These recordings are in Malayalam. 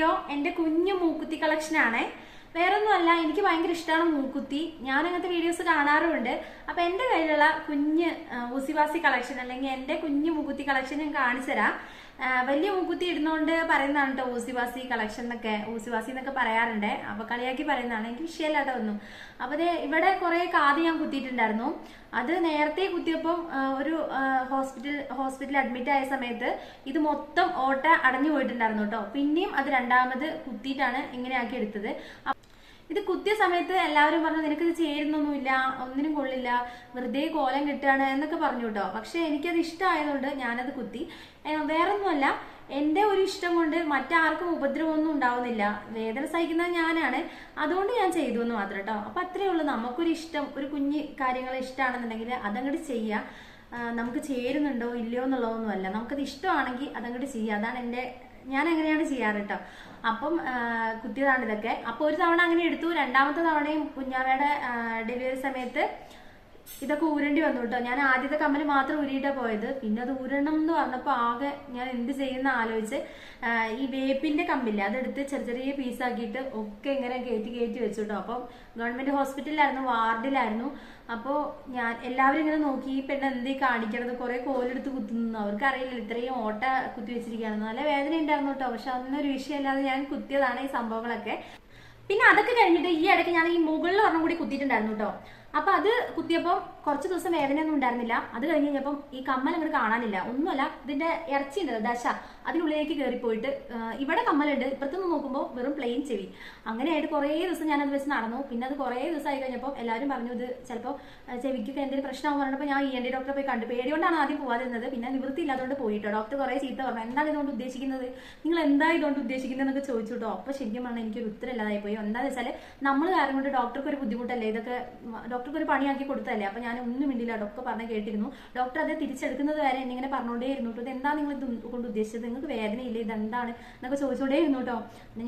വീഡിയോ എന്റെ കുഞ്ഞു മൂക്കുത്തി കളക്ഷൻ ആണേ. വേറൊന്നുമല്ല എനിക്ക് ഭയങ്കര ഇഷ്ടമാണ് മൂക്കുത്തി. ഞാൻ അങ്ങനത്തെ വീഡിയോസ് കാണാറുമുണ്ട്. അപ്പൊ എന്റെ കയ്യിലുള്ള കുഞ്ഞ് ഊസിവാസി കളക്ഷൻ അല്ലെങ്കിൽ എന്റെ കുഞ്ഞു മൂക്കുത്തി കളക്ഷൻ ഞാൻ കാണിച്ചു തരാം വലിയ മൂക്കുത്തി ഇടുന്നോണ്ട് പറയുന്നതാണ് കേട്ടോ ഊസിവാസി കളക്ഷൻ എന്നൊക്കെ. ഊസിവാസി എന്നൊക്കെ പറയാറുണ്ട്. അപ്പൊ കളിയാക്കി പറയുന്നതാണ്. എനിക്ക് വിഷയമല്ലാതെ ഒന്നും. അപ്പൊ ഇവിടെ കുറെ കാത് ഞാൻ കുത്തിയിട്ടുണ്ടായിരുന്നു. അത് നേരത്തെ കുത്തിയപ്പം ഒരു ഹോസ്പിറ്റൽ ഹോസ്പിറ്റലിൽ അഡ്മിറ്റ് ആയ സമയത്ത് ഇത് മൊത്തം ഓട്ട അടഞ്ഞു പോയിട്ടുണ്ടായിരുന്നു കേട്ടോ പിന്നെയും അത് രണ്ടാമത് കുത്തിയിട്ടാണ് ഇങ്ങനെയാക്കി എടുത്തത്. ഇത് കുത്തിയ സമയത്ത് എല്ലാവരും പറഞ്ഞു നിനക്കിത് ചേരുന്നൊന്നുമില്ല ഒന്നിനും കൊള്ളില്ല വെറുതെ കോലം കിട്ടുകയാണ് എന്നൊക്കെ പറഞ്ഞു കേട്ടോ. പക്ഷെ എനിക്കത് ഇഷ്ടമായതുകൊണ്ട് ഞാനത് കുത്തി. വേറൊന്നുമല്ല എന്റെ ഒരു ഇഷ്ടം കൊണ്ട് മറ്റാർക്കും ഉപദ്രവമൊന്നും ഉണ്ടാവുന്നില്ല. വേദന സഹിക്കുന്നത് ഞാനാണ്. അതുകൊണ്ട് ഞാൻ ചെയ്തു എന്ന് മാത്രം കേട്ടോ. അപ്പൊ അത്രേ ഉള്ളൂ. നമുക്കൊരു ഇഷ്ടം ഒരു കുഞ്ഞ് കാര്യങ്ങൾ ഇഷ്ടമാണെന്നുണ്ടെങ്കിൽ അതങ്ങോട്ട് ചെയ്യുക നമുക്ക് ചേരുന്നുണ്ടോ ഇല്ലയോ എന്നുള്ളതൊന്നുമല്ല. നമുക്കത് ഇഷ്ടമാണെങ്കിൽ അതങ്ങോട്ട് ചെയ്യുക അതാണ് എന്റെ ഞാൻ അങ്ങനെയാണ് ചെയ്യാറ് കേട്ടോ. അപ്പം കുത്തിയതാണ് ഇതൊക്കെ. അപ്പോൾ ഒരു തവണ അങ്ങനെ എടുത്തു. രണ്ടാമത്തെ തവണയും കുഞ്ഞാവയുടെ ഡെലിവറി സമയത്ത് ഇതൊക്കെ ഊരേണ്ടി വന്നു കേട്ടോ. ഞാൻ ആദ്യത്തെ കമ്മൽ മാത്രം ഊരിയിട്ടാ പോയത്. പിന്നെ അത് ഊരണം എന്ന് പറഞ്ഞപ്പോൾ ആകെ ഞാൻ എന്ത് ചെയ്യുന്ന ആലോചിച്ച് ഈ വേപ്പിന്റെ കമ്പില്ലേ അതെടുത്ത് ചെറിയ ചെറിയ പീസാക്കിയിട്ട് ഒക്കെ ഇങ്ങനെ കയറ്റി കയറ്റി വെച്ചു കേട്ടോ. അപ്പം ഗവൺമെന്റ് ഹോസ്പിറ്റലിലായിരുന്നു വാർഡിലായിരുന്നു. അപ്പോൾ ഞാൻ എല്ലാവരും ഇങ്ങനെ നോക്കി ഈ പെണ്ണ് എന്തേ കാണിക്കണത്? കുറെ കോലെടുത്ത് കുത്തുന്നു. അവർക്ക് അറിയില്ല ഇത്രയും ഓട്ട കുത്തി വെച്ചിരിക്കുകയാണ് നല്ല വേദന ഉണ്ടായിരുന്നു കേട്ടോ. പക്ഷെ അതൊന്നൊരു വിഷയമല്ലാതെ ഞാൻ കുത്തിയതാണ് ഈ സംഭവങ്ങളൊക്കെ. പിന്നെ അതൊക്കെ കഴിഞ്ഞിട്ട് ഈ ഇടയ്ക്ക് ഞാൻ ഈ മുകളിൽ ഒരെണ്ണം കൂടി കുത്തിയിട്ടുണ്ടായിരുന്നു കേട്ടോ. അപ്പൊ അത് കുത്തിയപ്പോൾ കുറച്ച് ദിവസം വേദനയൊന്നും ഉണ്ടായിരുന്നില്ല. അത് കഴിഞ്ഞ് കഴിഞ്ഞപ്പം ഈ കമ്മൽ അങ്ങോട്ട് കാണാനില്ല. ഒന്നുമല്ല ഇതിന്റെ ഇറച്ചി ഉണ്ട് ദശ. അതിനുള്ളിലേക്ക് കയറിപ്പോയിട്ട് ഇവിടെ കമ്മലുണ്ട്. ഇപ്പുറത്തുനിന്ന് നോക്കുമ്പോൾ വെറും പ്ലെയിൻ ചെവി. അങ്ങനെയായിട്ട് കുറേ ദിവസം ഞാൻ അത് വെച്ച് നടന്നു. പിന്നെ അത് കുറേ ദിവസമായി കഴിഞ്ഞപ്പോൾ എല്ലാവരും പറഞ്ഞു ഇത് ചിലപ്പോൾ ചെവിക്കൊക്കെ എന്തെങ്കിലും പ്രശ്നമാകും പറഞ്ഞപ്പോൾ ഞാൻ ഇ എൻ ഡി ഡോക്ടറെ പോയി കണ്ടു. പേടിയോണ്ടാണ് ആദ്യം പോകാതിരുന്നത് പിന്നെ നിവൃത്തി ഇല്ലാത്തതുകൊണ്ട് പോയിട്ടോ? ഡോക്ടർ കുറേ ചീത്ത പറഞ്ഞു. എന്താണ് ഇതുകൊണ്ട് ഉദ്ദേശിക്കുന്നത്? നിങ്ങൾ എന്താ ഇതുകൊണ്ട് ഉദ്ദേശിക്കുന്നത് എന്നൊക്കെ ചോദിച്ചു കേട്ടോ അപ്പോൾ ശരിക്കും പറഞ്ഞാൽ എനിക്കൊരു ഉത്തരം ഇല്ലാതായി പോയി. എന്താണെന്ന് വെച്ചാൽ നമ്മൾ കാരണം കൊണ്ട് ഡോക്ടർക്ക് ഒരു ബുദ്ധിമുട്ടല്ലേ? ഇതൊക്കെ ഡോക്ടർക്ക് ഒരു പണിയാക്കി കൊടുത്തല്ലേ അപ്പോൾ ഞാൻ ഒന്നും മിണ്ടില്ല ഡോക്ടർ പറഞ്ഞ കേട്ടിരുന്നു. ഡോക്ടർ അത് തിരിച്ചെടുക്കുന്നത് വരെ എന്നെ ഇങ്ങനെ പറഞ്ഞുകൊണ്ടേ ഇരുന്നു കേട്ടോ. എന്താ നിങ്ങൾ ഇത് കൊണ്ട് ഉദ്ദേശിച്ചത്? നിങ്ങൾക്ക് വേദനയില്ല? ഇതെന്താണ്? എന്നൊക്കെ ചോദിച്ചുകൊണ്ടേ ഇരുന്നു കേട്ടോ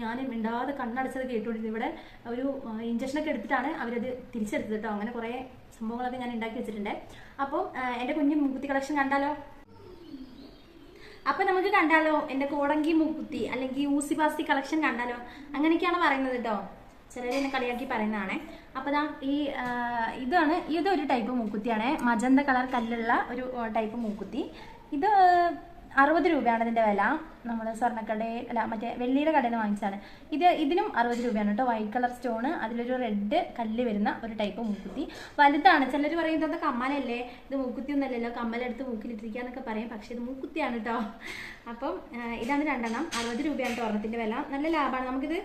ഞാൻ മിണ്ടാതെ കണ്ണടച്ചത് കേട്ടോണ്ടിരുന്നു ഇവിടെ ഒരു ഇഞ്ചക്ഷനൊക്കെ എടുത്തിട്ടാണ് അവരത് തിരിച്ചെടുത്തത് കേട്ടോ. അങ്ങനെ കുറേ സംഭവങ്ങളൊക്കെ ഞാൻ ഉണ്ടാക്കി വെച്ചിട്ടുണ്ട്. അപ്പോൾ എന്റെ കുഞ്ഞു മുക്കുത്തി കളക്ഷൻ കണ്ടാലോ? അപ്പൊ നമുക്ക് കണ്ടാലോ? എന്റെ കോടങ്കി മൂക്കുത്തി അല്ലെങ്കിൽ ഊസിപാസ്തി കളക്ഷൻ കണ്ടാലോ? അങ്ങനെയൊക്കെയാണ് പറയുന്നത് കേട്ടോ. ചിലർ കളിയാക്കി പറയുന്നതാണേ. അപ്പൊ ദാ ഈ ഇതാണ് ഇതൊരു ടൈപ്പ് മൂക്കുത്തിയാണ്. മജന്ത കളർ കല്ലുള്ള ഒരു ടൈപ്പ് മൂക്കുത്തി. ഇത് അറുപത് രൂപയാണ് ഇതിന്റെ വില. നമ്മൾ സ്വർണക്കടയിൽ അല്ല മറ്റേ വെള്ളിയുടെ കടയിൽ നിന്ന് വാങ്ങിച്ചാണ് ഇത് ഇതിനും അറുപത് രൂപയാണ് കേട്ടോ. വൈറ്റ് കളർ സ്റ്റോൺ അതിലൊരു റെഡ് കല്ല് വരുന്ന ഒരു ടൈപ്പ് മൂക്കുത്തി. വലുതാണ്. ചിലർ പറയുന്നത് കമ്മലല്ലേ? ഇത് മൂക്കുത്തി ഒന്നല്ലല്ലോ കമ്മലെടുത്ത് മൂക്കിലിട്ടിരിക്കുക എന്നൊക്കെ പറയും. പക്ഷെ ഇത് മൂക്കുത്തിയാണ് കേട്ടോ. അപ്പം ഇതാണ് രണ്ടെണ്ണം. അറുപത് രൂപയാണ് കേട്ടോ ഒരെണ്ണത്തിന്റെ വില. നല്ല ലാഭമാണ്. നമുക്കിത്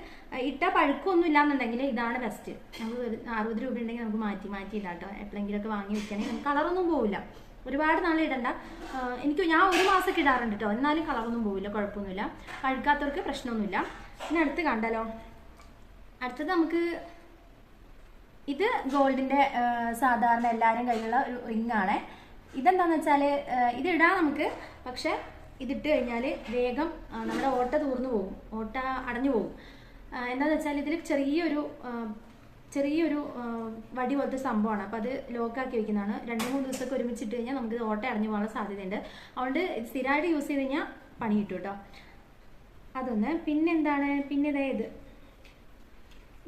ഇട്ടാൽ പഴുക്കൊന്നും ഇല്ലാന്നുണ്ടെങ്കിൽ ഇതാണ് ബെസ്റ്റ് നമുക്ക് അറുപത് രൂപ ഉണ്ടെങ്കിൽ നമുക്ക് മാറ്റി മാറ്റി ഇടാം കേട്ടോ. എപ്പോഴെങ്കിലുമൊക്കെ വാങ്ങി വെക്കുകയാണെങ്കിൽ നമുക്ക് കളറൊന്നും പോവില്ല. ഒരുപാട് നാൾ ഇടണ്ട. എനിക്ക് ഞാൻ ഒരു മാസമൊക്കെ ഇടാറുണ്ട് കേട്ടോ എന്നാലും കളറൊന്നും പോവില്ല കുഴപ്പമൊന്നുമില്ല. കഴുക്കാത്തവർക്ക് പ്രശ്നമൊന്നുമില്ല. ഇനി അടുത്ത് കണ്ടല്ലോ. അടുത്തത് നമുക്ക് ഇത് ഗോൾഡിന്റെ സാധാരണ എല്ലാവരും കയ്യിലുള്ള ഒരു റിംഗ് ആണ്. ഇതെന്താന്ന് വെച്ചാൽ ഇത് ഇടാം നമുക്ക്. പക്ഷെ ഇതിട്ട് കഴിഞ്ഞാൽ വേഗം നമ്മുടെ ഓട്ട തൂർന്നു പോകും. ഓട്ട അടഞ്ഞു പോകും. എന്താന്ന് വെച്ചാൽ ഇതിൽ ചെറിയൊരു ചെറിയൊരു വടി പോലത്തെ സംഭവമാണ്. അപ്പോൾ അത് ലോക്കാക്കി വെക്കുന്നതാണ്. രണ്ട് മൂന്ന് ദിവസമൊക്കെ ഒരുമിച്ചിട്ട് കഴിഞ്ഞാൽ നമുക്ക് ഓട്ട അടഞ്ഞു പോകാനുള്ള സാധ്യതയുണ്ട്. അതുകൊണ്ട് സ്ഥിരമായിട്ട് യൂസ് ചെയ്ത് കഴിഞ്ഞാൽ പണി കിട്ടും കേട്ടോ. അതൊന്ന്. പിന്നെന്താണ്? പിന്നെ ഇതേ ഇത്.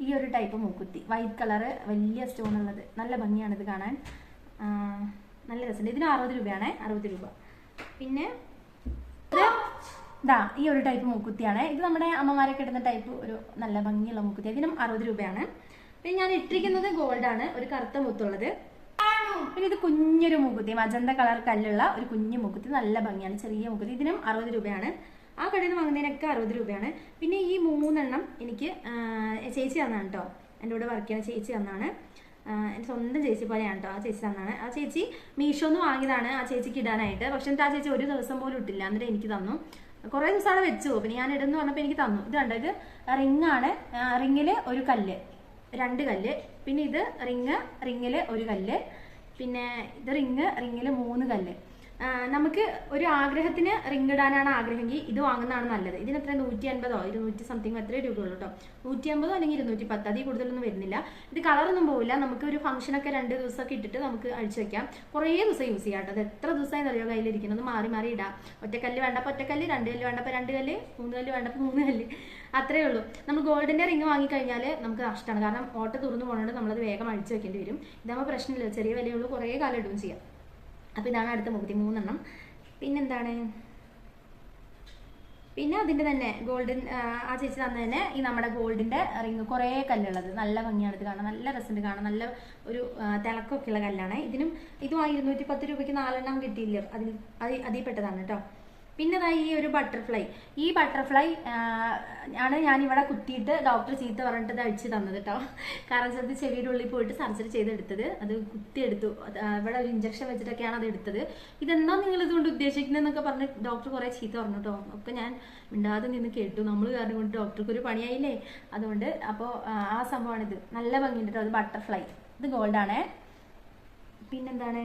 ഈ ഒരു ടൈപ്പ് മൂക്കുത്തി. വൈറ്റ് കളറ് വലിയ സ്റ്റോൺ ഉള്ളത്. നല്ല ഭംഗിയാണ് ഇത് കാണാൻ. നല്ല രസമുണ്ട്. ഇതിന് അറുപത് രൂപയാണ്. അറുപത് രൂപ. പിന്നെ ഇത് ഈ ഒരു ടൈപ്പ് മൂക്കുത്തിയാണ്. ഇത് നമ്മുടെ അമ്മമാരൊക്കെ ഇടുന്ന ടൈപ്പ് ഒരു നല്ല ഭംഗിയുള്ള മൂക്കുത്തി. ഇതിനും അറുപത് രൂപയാണ്. പിന്നെ ഞാൻ ഇട്ടിരിക്കുന്നത് ഗോൾഡ് ആണ്. ഒരു കറുത്ത മുത്തുള്ളത്. പിന്നെ ഇത് കുഞ്ഞൊരു മുകുത്തി മജന്ത കളർ കല്ലുള്ള ഒരു കുഞ്ഞു മുകുത്തി നല്ല ഭംഗിയാണ് ചെറിയ മുകുത്തി ഇതിനും അറുപത് രൂപയാണ്. ആ കടയിൽ നിന്ന് വാങ്ങുന്നതിനൊക്കെ അറുപത് രൂപയാണ്. പിന്നെ ഈ മൂന്നെണ്ണം എനിക്ക് ചേച്ചി തന്നാണ് കേട്ടോ എന്റെ കൂടെ വർക്ക് ചെയ്യുന്ന ചേച്ചി തന്നാണ്. എന്റെ സ്വന്തം ചേച്ചി പോലെയാണ് കേട്ടോ ആ ചേച്ചി തന്നാണ്. ആ ചേച്ചി മീഷോന്ന് വാങ്ങിയതാണ് ആ ചേച്ചിക്ക് ഇടാനായിട്ട്. പക്ഷെ എന്നിട്ട് ആ ചേച്ചി ഒരു ദിവസം പോലും ഇട്ടില്ല. എന്നിട്ട് എനിക്ക് തന്നു. കുറേ ദിവസം അവിടെ വെച്ചു. പിന്നെ ഞാൻ ഇടുന്നു പറഞ്ഞപ്പോൾ എനിക്ക് തന്നു. ഇത് കണ്ടത് റിങ്ങാണ് റിങ്ങിൽ ഒരു കല്ല്. രണ്ട് കല്ല്. പിന്നെ ഇത് റിങ് റിങ്ങിൽ ഒരു കല്ല്. പിന്നെ ഇത് റിങ് റിങ്ങിൽ മൂന്ന് കല്ല്. നമുക്ക് ഒരു ആഗ്രഹത്തിന് റിംഗ് ഇടാനാണ് ആഗ്രഹമെങ്കിൽ ഇത് വാങ്ങുന്നതാണ് നല്ലത്. ഇതിന് എത്ര? നൂറ്റി അൻപതോ ഇരുന്നൂറ്റി സംതിങ് അത്രേ രൂപയുള്ളൂ കേട്ടോ. നൂറ്റി അമ്പതോ അല്ലെങ്കിൽ ഇരുന്നൂറ്റി പത്ത്? അതിൽ കൂടുതലൊന്നും വരുന്നില്ല. ഇത് കളറൊന്നും പോവില്ല. നമുക്ക് ഒരു ഫംഗ്ഷനൊക്കെ രണ്ട് ദിവസമൊക്കെ ഇട്ടിട്ട് നമുക്ക് അഴിച്ചു വെക്കാം. കുറേ ദിവസം യൂസ് ചെയ്യാം കേട്ടോ. അത് എത്ര ദിവസമായി അറിയോ കയ്യിലിരിക്കുന്നത് മാറി മാറി ഇടാം. ഒറ്റക്കല്ല് വേണ്ടപ്പോൾ ഒറ്റക്കല്ല് രണ്ട് കല്ല് വേണ്ടപ്പോൾ രണ്ട് കല്ല് മൂന്ന് കല്ല് വേണ്ടപ്പോൾ മൂന്ന് കല്ല്. അത്രേ ഉള്ളൂ. നമ്മൾ ഗോൾഡിന്റെ റിംഗ് വാങ്ങിക്കഴിഞ്ഞാൽ നമുക്ക് നഷ്ടമാണ്. കാരണം ഓട്ട തുറന്നു പോകുന്നതുകൊണ്ട് നമ്മളത് വേഗം അഴിച്ചു വെക്കേണ്ടി വരും. ഇതാകുമ്പോൾ പ്രശ്നമില്ല. ചെറിയ വിലയുള്ളൂ കുറേ കാലം ഇടുകയും ചെയ്യാം. അപ്പോൾ ഇതാണ് അടുത്ത മുപ്പത്തി മൂന്നെണ്ണം. പിന്നെന്താണ്? പിന്നെ അതിന്റെ തന്നെ ഗോൾഡൻ ആ ചേച്ചി തന്നെ തന്നെ ഈ നമ്മുടെ ഗോൾഡിന്റെ റിങ് കുറേ കല്ലുള്ളത്. നല്ല ഭംഗിയാണ് ഇത് കാണാൻ. നല്ല രസമുണ്ട് കാണാൻ. നല്ല ഒരു തിളക്കമൊക്കെയുള്ള കല്ലാണ്. ഇതിനും ഇതും ഇരുന്നൂറ്റി പത്ത് രൂപയ്ക്ക് നാലെണ്ണം കിട്ടിയില്ല? അതിൽ അത് അതിൽ പെട്ടതാണ് കേട്ടോ. പിന്നെ ഈ ഒരു ബട്ടർഫ്ലൈ ഈ ബട്ടർഫ്ലൈ ആണ് ഞാൻ ഇവിടെ കുത്തിയിട്ട് ഡോക്ടർ ചീത്ത പറഞ്ഞിട്ട് അഴിച്ച് തന്നത് കേട്ടോ കാരണം ചെറുത് ചെവിയുടെ ഉള്ളിൽ പോയിട്ട് സർജറി ചെയ്തെടുത്തത്. അത് കുത്തിയെടുത്തു. ഇവിടെ ഒരു ഇഞ്ചക്ഷൻ വെച്ചിട്ടൊക്കെയാണ് അത് എടുത്തത്. ഇതെന്താ നിങ്ങൾ ഇതുകൊണ്ട് ഉദ്ദേശിക്കുന്നതെന്നൊക്കെ പറഞ്ഞ് ഡോക്ടർ കുറേ ചീത്ത പറഞ്ഞു കേട്ടോ ഒക്കെ ഞാൻ മിണ്ടാതെ നിന്ന് കേട്ടു. നമ്മൾ കാരണം കൊണ്ട് ഡോക്ടർക്ക് ഒരു പണിയായില്ലേ? അതുകൊണ്ട് അപ്പോൾ ആ സംഭവമാണിത്. നല്ല ഭംഗിയുണ്ട് കേട്ടോ അത് ബട്ടർഫ്ലൈ ഇത് ഗോൾഡാണേ പിന്നെന്താണ്?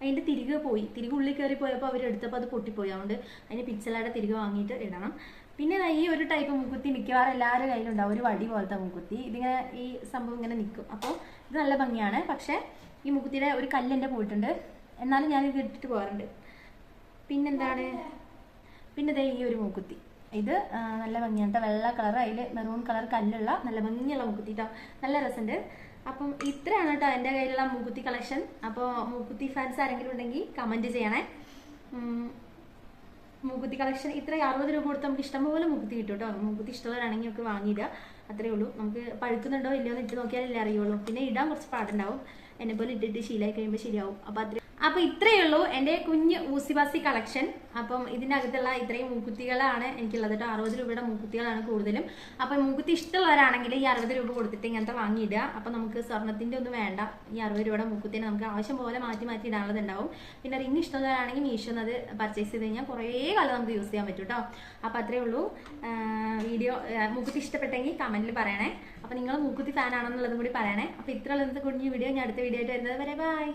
അതിന്റെ തിരികെ പോയി. തിരികെ ഉള്ളിൽ കയറി പോയപ്പോൾ അവർ എടുത്തപ്പോൾ അത് പൊട്ടിപ്പോയി. അതുകൊണ്ട് അതിന് പിച്ചലയുടെ തിരികെ വാങ്ങിയിട്ട് ഇടണം. പിന്നെ ഈ ഒരു ടൈപ്പ് മുക്കുത്തി മിക്കവാറും എല്ലാവരുടെ കയ്യിലുണ്ടാവും. ഒരു വടി പോലത്തെ മുക്കുത്തി ഇതിങ്ങനെ ഈ സംഭവം ഇങ്ങനെ നിൽക്കും അപ്പോൾ ഇത് നല്ല ഭംഗിയാണ്. പക്ഷേ ഈ മുക്കുത്തിയുടെ ഒരു കല്ലെന്റെ പോയിട്ടുണ്ട്. എന്നാലും ഞാൻ ഇത് ഇട്ടിട്ട് പോകാറുണ്ട്. പിന്നെന്താണ്? പിന്നെ ദേ ഈ ഒരു മൂക്കുത്തി ഇത് നല്ല ഭംഗിയാണ്. വെള്ള കളർ അതിൽ മെറൂൺ കളർ കല്ലുള്ള നല്ല ഭംഗിയുള്ള മൂക്കുത്തി കേട്ടോ നല്ല രസമുണ്ട് അപ്പം ഇത്രയാണ് കേട്ടോ എന്റെ കയ്യിലുള്ള മൂക്കുത്തി കളക്ഷൻ അപ്പോൾ മൂക്കുത്തി ഫാൻസ് ആരെങ്കിലും ഉണ്ടെങ്കിൽ കമന്റ് ചെയ്യണേ. മൂക്കുത്തി കളക്ഷൻ ഇത്ര അറുപത് രൂപ കൊടുത്ത് നമുക്ക് ഇഷ്ടംപോലെ മൂക്കുത്തി കിട്ടും കേട്ടോ മൂക്കുത്തി ഇഷ്ടമുള്ളവരാണെങ്കിൽ നമുക്ക് വാങ്ങിയിടുക. അത്രേ ഉള്ളൂ. നമുക്ക് പഴുക്കുന്നുണ്ടോ ഇല്ലയോ എന്ന് ഇട്ട് നോക്കിയാലല്ലേ അറിയുള്ളൂ. പിന്നെ ഇടാൻ കുറച്ച് പാടുണ്ടാവും. എന്നെപ്പോലെ പോലെ ഇട്ടിട്ട് ശീലമായി കഴിയുമ്പോൾ ശരിയാവും. അപ്പോൾ അത്ര അപ്പൊ ഇത്രയേ ഉള്ളൂ എന്റെ കുഞ്ഞ് ഊസിവാസി കളക്ഷൻ. അപ്പം ഇതിനകത്തുള്ള ഇത്രയും മൂക്കുത്തികളാണ് എനിക്കുള്ളത് കേട്ടോ. അറുപത് രൂപയുടെ മൂക്കുത്തികളാണ് കൂടുതലും. അപ്പോൾ മൂക്കുത്തി ഇഷ്ടമുള്ളവരാണെങ്കിൽ ഈ അറുപത് രൂപ കൊടുത്തിട്ട് ഇങ്ങനത്തെ വാങ്ങിയിടുക. അപ്പോൾ നമുക്ക് സ്വർണത്തിന്റെ ഒന്നും വേണ്ട. ഈ അറുപത് രൂപയുടെ മൂക്കുത്തിനെ നമുക്ക് ആവശ്യം പോലെ മാറ്റി മാറ്റി ഇടാനുള്ളത് ഉണ്ടാവും പിന്നെ റിങ് ഇഷ്ടമുള്ളവരാണെങ്കിൽ മീഷോ അത് പർച്ചേസ് ചെയ്ത് കഴിഞ്ഞാൽ കുറേ കാലം നമുക്ക് യൂസ് ചെയ്യാൻ പറ്റും കേട്ടോ. അപ്പൊ അത്രേ ഉള്ളൂ. വീഡിയോ മൂക്കുത്തി ഇഷ്ടപ്പെട്ടെങ്കിൽ കമന്റിൽ പറയണേ. അപ്പോൾ നിങ്ങൾ മൂക്കുത്തി ഫാനാണെന്നുള്ളതും കൂടി പറയണേ. അപ്പോൾ ഇത്ര ഉള്ളത് കുഞ്ഞു വീഡിയോ. ഞാൻ അടുത്ത വീഡിയോ ആയിട്ട് വരുന്നത് വരെ ബൈ.